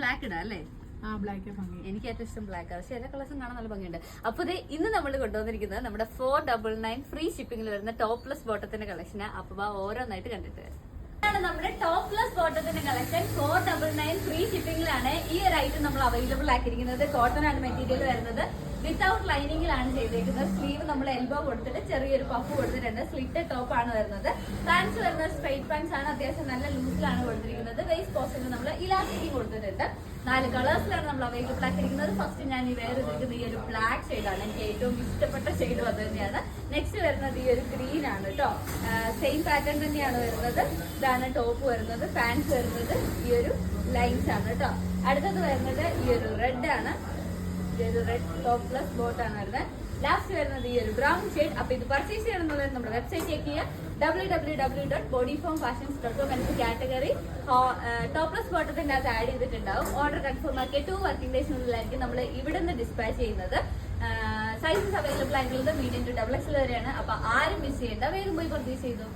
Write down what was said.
Black ഇടാം അല്ലേ? എനിക്ക് ഏറ്റവും ഇഷ്ടം ബ്ലാക്ക് പക്ഷേ എല്ലാ കളേഴ്സും കാണാൻ നല്ല ഭംഗിയുണ്ട്. അപ്പൊ ഇത് ഇന്ന് നമ്മൾ കൊണ്ടുവന്നിരിക്കുന്നത് നമ്മുടെ ഫോർ ഡബിൾ നയൻ ഫ്രീ ഷിപ്പിംഗിൽ വരുന്ന ടോപ്ലെസ് ബോട്ടത്തിന്റെ കളക്ഷന് അപ്പൊ ഓരോന്നായിട്ട് കണ്ടിട്ട്. ഇതാണ് നമ്മുടെ topless ബോട്ടത്തിന്റെ collection four double nine free ഷിപ്പിംഗിലാണ് ഈ ഒരു ഐറ്റം നമ്മൾ അവൈലബിൾ ആക്കിയിരിക്കുന്നത്. കോട്ടൺ ആണ് മെറ്റീരിയൽ വരുന്നത്. വിത്തൗട്ട് ലൈനിങ്ങിലാണ് ചെയ്തേക്കുന്നത്. സ്ലീവ് നമ്മൾ എൽബോ കൊടുത്തിട്ട് ചെറിയൊരു പഫ് കൊടുത്തിട്ടുണ്ട്. സ്ലിറ്റ് ടോപ്പ് ആണ് വരുന്നത്. പാൻസ് വരുന്ന സ്ട്രൈറ്റ് പാൻസ് ആണ്. അത്യാവശ്യം നല്ല ലൂസിലാണ് കൊടുത്തിരിക്കുന്നത്. വേസ്റ്റ് പോസ്റ്റിന് നമ്മൾ ഇലാസ്റ്റിക് കൊടുത്തിട്ടുണ്ട്. നാല് കളേഴ്സിലാണ് നമ്മൾ അവൈലബിൾ ആക്കിയിരിക്കുന്നത്. ഫസ്റ്റ് ഞാൻ ഈ വേറെ ഇരിക്കുന്ന ഈ ഒരു ബ്ലാക്ക് ഷെയ്ഡാണ് എനിക്ക് ഏറ്റവും ഇഷ്ടപ്പെട്ട ഷെയ്ഡ് അത് തന്നെയാണ്. നെക്സ്റ്റ് വരുന്നത് ഈ ഒരു ഗ്രീൻ ആണ് കേട്ടോ സെയിം പാറ്റേൺ തന്നെയാണ് വരുന്നത്. ഇതാണ് ടോപ്പ് വരുന്നത്. പാൻസ് വരുന്നത് ഈ ഒരു ലൈൻസ് ആണ് കേട്ടോ അടുത്തത് വരുന്നത് ഈ ഒരു റെഡ് ആണ്. ഒരു റെഡ് ടോപ്പ് പ്ലസ് ലാസ്റ്റ് വരുന്നത് ഈ ഒരു ബ്രൗൺ ഷെയ്ഡ് അപ്പൊ ഇത് പർച്ചേസ് ചെയ്യണമെന്നുള്ളത് നമ്മുടെ വെബ്സൈറ്റ് ചെക്ക് ചെയ്യുക ഡബ്ല്യൂ എന്ന കാറ്റഗറി ടോപ്ലസ് ബോട്ടത്തിന്റെ അകത്ത് ആഡ് ചെയ്തിട്ടുണ്ടാവും. ഓർഡർ കൺഫേം ആക്കിയ ടു വർക്കിംഗ് ഡേയ്സിനുള്ളിലായിരിക്കും നമ്മൾ ഇവിടെ ഡിസ്പാച്ച് ചെയ്യുന്നത്. സൈസസ് അവൈലബിൾ ആയിട്ടുള്ളത് മീഡിയം ടു ഡബിൾ എക്സൽ വരെയാണ്. അപ്പൊ ആരും മിസ് ചെയ്യേണ്ട. വേഗം പോയി പർച്ചേസ് ചെയ്തു.